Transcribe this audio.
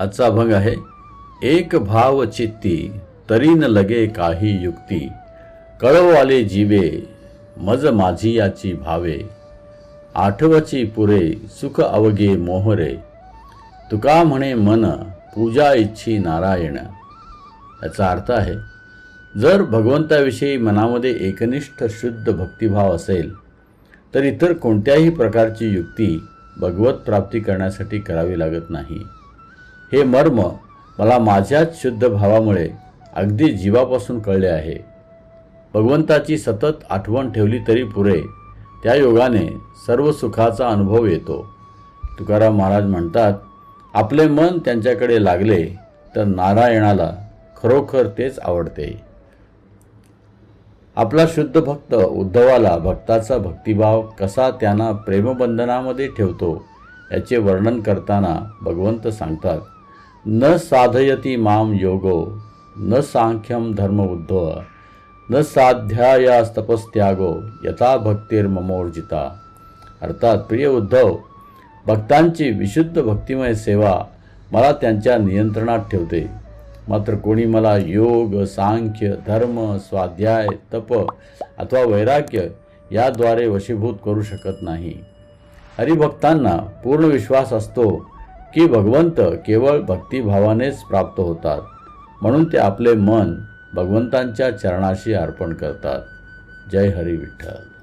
आजचा अभंग आहे एक भाव चित्ती तरी न लगे काही युक्ती। कळवाले जीवे मज माझी याची भावे। आठवची पुरे सुख अवगे मोहरे। तुका म्हणे मन पूजा इच्छी नारायण। याचा अर्थ आहे जर भगवंताविषयी मनामध्ये एकनिष्ठ शुद्ध भक्तिभाव असेल तर इतर कोणत्याही प्रकारची युक्ती भगवत प्राप्ती करण्यासाठी करावी लागत नाही। हे मर्म मला माझ्याच शुद्ध भावामुळे अगदी जीवापासून कळले आहे. भगवंताची सतत आठवण ठेवली तरी पुरे त्या योगाने सर्व सुखाचा अनुभव येतो. तुकाराम महाराज म्हणतात आपले मन त्यांच्याकडे लागले तर नारायणाला खरोखर तेच आवडते. आपला शुद्ध भक्त उद्धवाला भक्ताचा भक्तिभाव कसा त्यांना प्रेमबंधनामध्ये ठेवतो याचे वर्णन करताना भगवंत सांगतात न साधयती माम योगो न सांख्यम धर्म उद्धव न साध्यायास्तपस्त्यागो यथा भक्तिर्ममोर्जिता अर्थात प्रिय उद्धव भक्तांची विशुद्ध भक्तिमय सेवा मला त्यांच्या नियंत्रणात ठेवते. मात्र कोणी मला योग सांख्य धर्म स्वाध्याय तप अथवा वैराग्य याद्वारे वशीभूत करू शकत नाही. हरिभक्तांना पूर्ण विश्वास असतो की भगवंत केवळ भक्तिभावानेच प्राप्त होतात. म्हणून ते आपले मन भगवंतांच्या चरणाशी अर्पण करतात. जय हरी विठ्ठल.